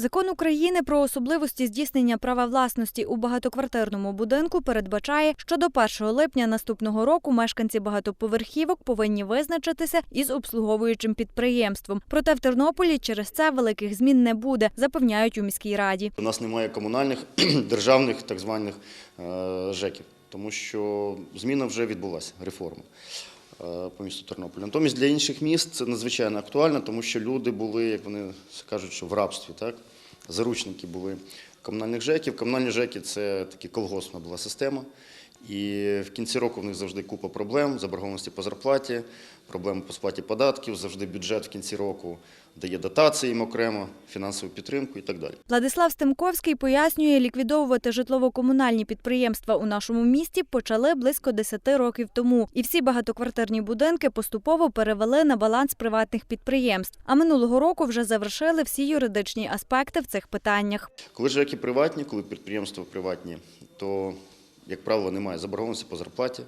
Закон України про особливості здійснення права власності у багатоквартирному будинку передбачає, що до 1 липня наступного року мешканці багатоповерхівок повинні визначитися із обслуговуючим підприємством. Проте в Тернополі через це великих змін не буде, запевняють у міській раді. У нас немає комунальних державних так званих е, ЖЕКів, тому що зміна вже відбулася, реформа по місту Тернополя. Натомість для інших міст це надзвичайно актуально, тому що люди були, як вони кажуть, що в рабстві, так? заручники були комунальних ЖЕКів. Комунальні ЖЕКи це така колгоспна була система. І в кінці року в них завжди купа проблем, заборгованості по зарплаті, проблеми по сплаті податків, завжди бюджет в кінці року дає дотації їм окремо, фінансову підтримку і так далі. Владислав Стемковський пояснює, ліквідовувати житлово-комунальні підприємства у нашому місті почали близько 10 років тому. І всі багатоквартирні будинки поступово перевели на баланс приватних підприємств. А минулого року вже завершили всі юридичні аспекти в цих питаннях. Коли ЖЕКи приватні, коли підприємства приватні, то, як правило, немає заборгованості по зарплаті.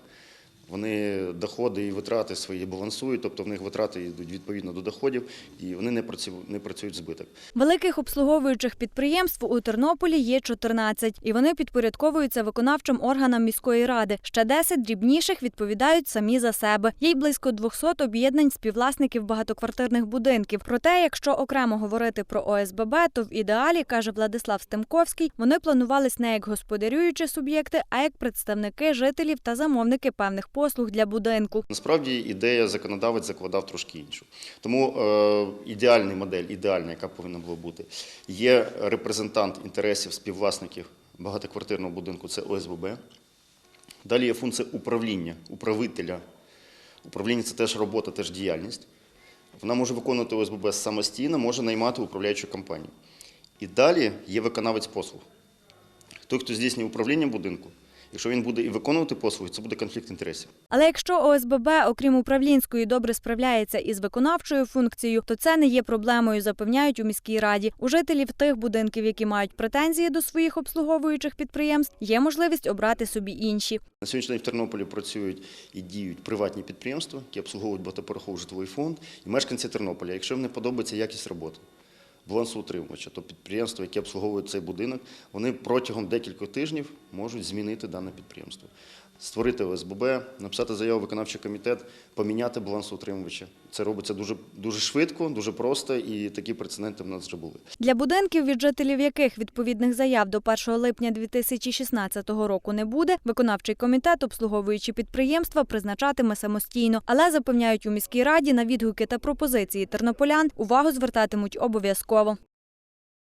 Вони доходи і витрати свої балансують, тобто в них витрати йдуть відповідно до доходів, і вони не працюють, не працюють збиток. Великих обслуговуючих підприємств у Тернополі є 14, і вони підпорядковуються виконавчим органам міської ради. Ще 10 дрібніших відповідають самі за себе. Є й близько 200 об'єднань співвласників багатоквартирних будинків. Проте, якщо окремо говорити про ОСББ, то в ідеалі, каже Владислав Стемковський, вони планувались не як господарюючі суб'єкти, а як представники жителів та замовники певних послуг для будинку. Насправді ідея законодавець закладав трошки іншу. Тому е, ідеальна модель, ідеальна, яка повинна була бути, є репрезентант інтересів співвласників багатоквартирного будинку, це ОСББ. Далі є функція управління, управителя. Управління це теж робота, теж діяльність. Вона може виконувати ОСББ самостійно, може наймати управляючу компанію. І далі є виконавець послуг. Той, хто здійснює управління будинку, якщо він буде і виконувати послуги, це буде конфлікт інтересів. Але якщо ОСББ, окрім управлінської, добре справляється із виконавчою функцією, то це не є проблемою, запевняють у міській раді. У жителів тих будинків, які мають претензії до своїх обслуговуючих підприємств, є можливість обрати собі інші. На сьогоднішній день в Тернополі працюють і діють приватні підприємства, які обслуговують багатоповерховий житловий фонд, і мешканці Тернополя. Якщо їм не подобається якість роботи балансоутримувача, то підприємства, які обслуговують цей будинок, вони протягом декількох тижнів можуть змінити дане підприємство, створити ОСББ, написати заяву виконавчий комітет, поміняти балансоутримувача. Це робиться дуже, дуже швидко, дуже просто, і такі прецеденти в нас вже були. Для будинків, від жителів яких відповідних заяв до 1 липня 2016 року не буде, виконавчий комітет, обслуговуючи підприємства, призначатиме самостійно. Але запевняють у міській раді на відгуки та пропозиції тернополян увагу звертатимуть обов'язково.